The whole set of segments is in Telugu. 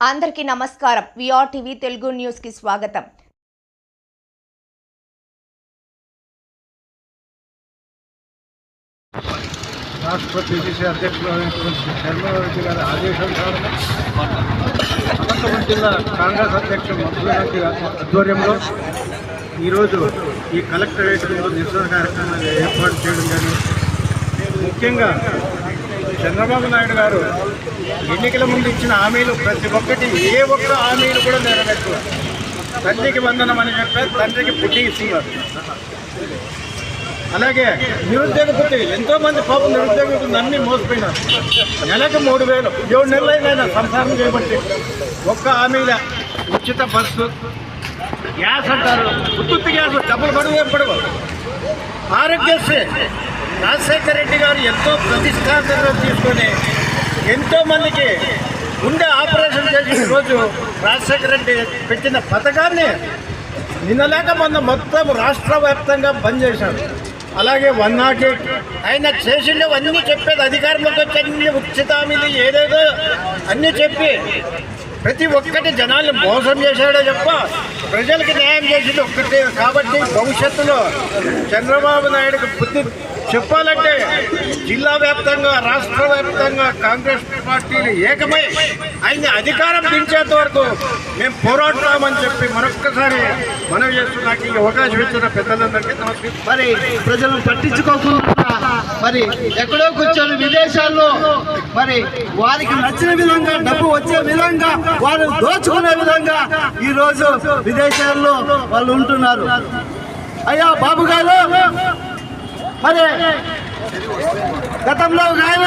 అందరికీ నమస్కారం. విఆర్ టీవీ తెలుగు న్యూస్కి స్వాగతం రాష్ట్ర పిసిసి గారి ఆదేశానుసారం అనంతపురం జిల్లా కాంగ్రెస్ అధ్యక్షుడు గారి ఆధ్వర్యంలో ఈరోజు ఈ కలెక్టరేట్లో నిరసన కార్యక్రమాన్ని ఏర్పాటు చేయడం కానీ ముఖ్యంగా చంద్రబాబు నాయుడు గారు ఎన్నికల ముందు ఇచ్చిన హామీలు ప్రతి ఒక్కటి ఏ ఒక్క హామీలు కూడా నెరవేర్చారు తండ్రికి వందనం అని చెప్పారు తండ్రికి పుట్టి ఇస్తున్నారు. అలాగే నిరుద్యోగ పుట్టి ఎంతోమంది పాపం నిరుద్యోగులు అన్నీ అన్ని మోసపోయినారు. నెలకు మూడు వేలు ఏడు నెలలైనా సంసారం చేయబట్టి ఒక్క హామీల ఉచిత బస్సు గ్యాస్ అంటారు. ఉత్తుత్తి గ్యాస్ డబ్బులు పడవు ఏం పడవు. ఆరోగ్యశ్రీ రాజశేఖర రెడ్డి గారు ఎంతో ప్రతిష్టాంతంగా తీసుకొని ఎంతోమందికి గుండె ఆపరేషన్ చేసిన రోజు రాజశేఖర రెడ్డి పెట్టిన పథకాన్ని నిన్నలేక మొన్న మొత్తం రాష్ట్ర వ్యాప్తంగా బంద్ చేశారు. అలాగే వన్ నాట్ ఎయిట్ ఆయన చేసినవన్నీ చెప్పేది అధికారంలోకి వచ్చి అన్ని ఉచిత హామీలు ఏదేదో అన్నీ చెప్పి ప్రతి ఒక్కటి జనాల్ని మోసం చేశాడో చెప్ప ప్రజలకి న్యాయం చేసింది ఒక్కటే. కాబట్టి భవిష్యత్తులో చంద్రబాబు నాయుడుకి బుద్ధి చెప్పాలంటే జిల్లా వ్యాప్తంగా రాష్ట్ర వ్యాప్తంగా కాంగ్రెస్ పార్టీలు ఏకమై ఆయన్ని అధికారం దించేంత వరకు మేము పోరాడుతామని చెప్పి మరొక్కసారి మనవి చేస్తున్నాక ఈ అవకాశం ఇచ్చిన పెద్దలందరికీ నమస్కారం. మరి ప్రజలను పట్టించుకోకుండా మరి ఎక్కడో కూర్చొని విదేశాల్లో మరి వారికి నచ్చిన విధంగా డబ్బు వచ్చే విధంగా వారు దోచుకునే విధంగా ఈ రోజు విదేశాల్లో వాళ్ళు ఉంటున్నారు. అయ్యా బాబు గారు మరి గతంలో ఆయన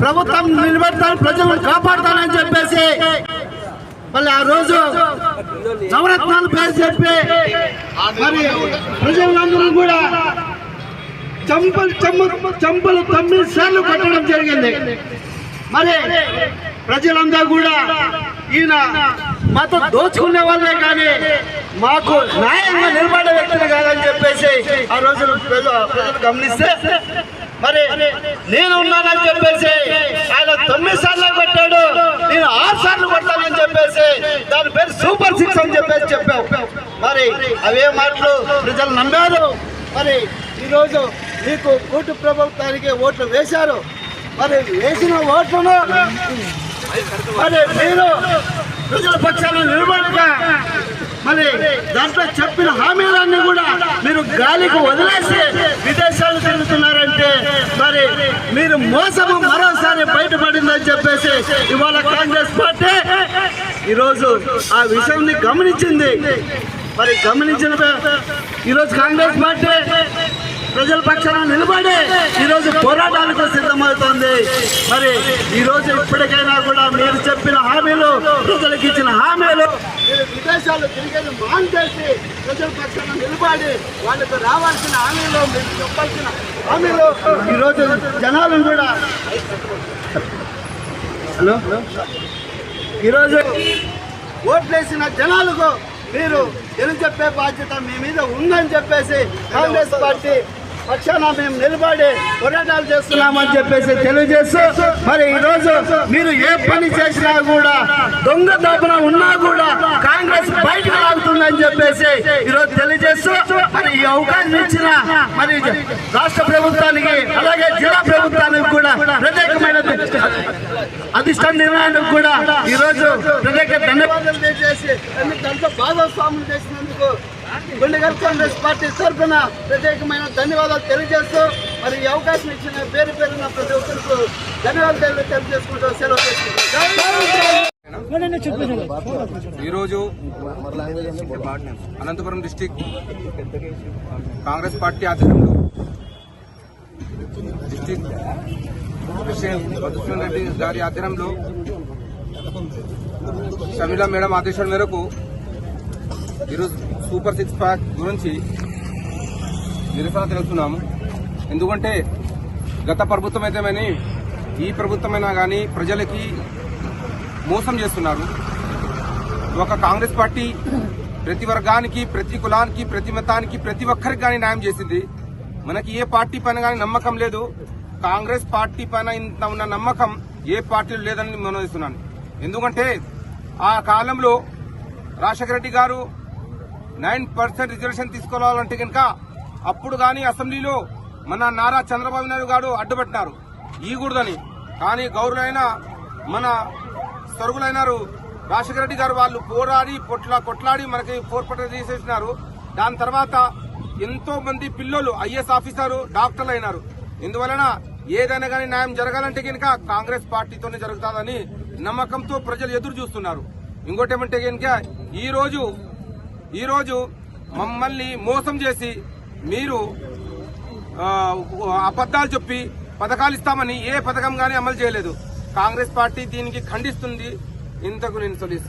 ప్రభుత్వం నిలబెడతాను ప్రజలను కాపాడుతానని చెప్పేసి మళ్ళీ ఆ రోజు నవరత్నాలు పేరు చెప్పి మరి ప్రజలందరూ కూడా చంపలు చమ్మ చంపలు తొమ్మిది సార్లు కొట్టడం జరిగింది. మరి ప్రజలందరూ కూడా ఈయన మాతో దోచుకునే వాళ్ళే కానీ మాకు న్యాయంగా నిలబడే వ్యక్తులు కాదని చెప్పేసి ఆ రోజు ప్రజలు గమనిస్తే మరి నేను ఉన్నానని చెప్పేసి ఆయన తొమ్మిది సార్లు కొట్టాడు నేను ఆరు సార్లు కొట్టానని చెప్పేసి దాని పేరు సూపర్ సిక్స్ అని చెప్పేసి చెప్పావు. మరి అవే మాటలు ప్రజలు నమ్మారు. మరి ఈరోజు మీకు కూటు ప్రభుత్వానికి ఓట్లు వేశారు. మరి వేసిన ఓట్లను మరి మీరు ప్రజల పక్షాన్ని నిలబడి మరి దాంట్లో చెప్పిన హామీలన్నీ కూడా మీరు గాలికి వదిలేసి విదేశాలు తిరుగుతున్నారంటే మరి మీరు మోసము మరోసారి బయటపడిందని చెప్పేసి ఇవాళ కాంగ్రెస్ పార్టీ ఈరోజు ఆ విషయాన్ని గమనించింది. మరి గమనించిన ఈరోజు కాంగ్రెస్ పార్టీ ప్రజల పక్షాన నిలబడి ఈరోజు పోరాటానికి సిద్ధమవుతోంది. మరి ఈరోజు ఇప్పటికైనా కూడా మీరు చెప్పిన హామీలు ప్రజలకు ఇచ్చిన హామీలు మీరు విదేశాలు తిరిగేది మాన్ చేసి ప్రజల పక్షాన నిలబడి వాళ్ళకు రావాల్సిన హామీలు మీరు చెప్పాల్సిన హామీలు ఈరోజు జనాలను కూడా హలో? ఈరోజు ఓట్లేసిన జనాలకు మీరు తెలియజెప్పే చెప్పే బాధ్యత మీ మీద ఉందని చెప్పేసి కాంగ్రెస్ పార్టీ పక్షాన మేము నిలబడి పోరాటాలు చేస్తున్నామని చెప్పేసి తెలియజేస్తూ మరి ఈరోజు మీరు ఏ పని చేసినా కూడా దొంగ దాపున ఉన్నా కూడా కాంగ్రెస్ బయటకు లాగుతుందని చెప్పేసి ఈరోజు తెలియజేస్తూ మరి ఈ అవకాశం ఇచ్చిన మరి రాష్ట్ర ప్రభుత్వానికి అలాగే జిల్లా ప్రభుత్వానికి కూడా ప్రత్యేకమైన అధిష్టాన నిర్ణయానికి కూడా ఈరోజు ప్రత్యేక ధన్యవాదాలు తెలియజేసి దాంట్లో భాగస్వాములు చేసినందుకు గుండెగల్ కాంగ్రెస్ పార్టీ తరఫున ప్రత్యేకమైన ధన్యవాదాలు తెలియజేస్తూ మరి ఈ అవకాశం ఇచ్చిన పేరు పేరున ప్రతి ఒక్కరికి ధన్యవాదాలు తెలియజేసుకుంటూ సెలవు చేసుకుంటాం ఈరోజు అనంతపురం డిస్టిక్ కాంగ్రెస్ పార్టీ ఆధ్వర్యంలో డిస్టిక్ రెడ్డి గారి ఆధ్వర్యంలో షమీలా మేడం ఆదేశాల మేరకు ఈరోజు సూపర్ సిక్స్ ప్యాక్ గురించి నిరసన తెలుస్తున్నాము ఎందుకంటే గత ప్రభుత్వం అయితేమని ఈ ప్రభుత్వమైనా కానీ ప్రజలకి మోసం చేస్తున్నారు. ఒక కాంగ్రెస్ పార్టీ ప్రతి వర్గానికి ప్రతి కులానికి ప్రతి మతానికి ప్రతి ఒక్కరికి కానీ న్యాయం చేసింది. మనకి ఏ పార్టీ పైన కానీ నమ్మకం లేదు. కాంగ్రెస్ పార్టీ పైన ఇంత ఉన్న నమ్మకం ఏ పార్టీలో లేదని మనోదిస్తున్నాను ఎందుకంటే ఆ కాలంలో రాజశేఖర రెడ్డి గారు నైన్ పర్సెంట్ రిజర్వేషన్ తీసుకోవాలంటే కనుక అప్పుడు కానీ అసెంబ్లీలో మన నారా చంద్రబాబు నాయుడు గారు అడ్డుపెట్టినారు. ఈగూడదని. కానీ గౌరవైన మన సరుగులైనారు రాజశేఖర రెడ్డి గారు వాళ్ళు పోరాడి పొట్లా కొట్లాడి మనకి ఫోర్ పర్సెంట్ తీసేసినారు. దాని తర్వాత ఎంతో మంది పిల్లలు ఐఎస్ ఆఫీసర్ డాక్టర్లు అయినారు. ఇందువలన ఏదైనా కానీ న్యాయం జరగాలంటే కనుక కాంగ్రెస్ పార్టీతోనే జరుగుతుందని నమ్మకంతో ప్రజలు ఎదురు చూస్తున్నారు. ఇంకోటి ఏమంటే కనుక ఈ రోజు ఈరోజు మమ్మల్ని మోసం చేసి మీరు అబద్ధాలు అబద్దాలు చెప్పి పథకాలు ఇస్తామని ఏ పథకం కానీ అమలు చేయలేదు. కాంగ్రెస్ పార్టీ దీనికి ఖండిస్తుంది. ఇంతకు నేను తొలిస్తున్నాను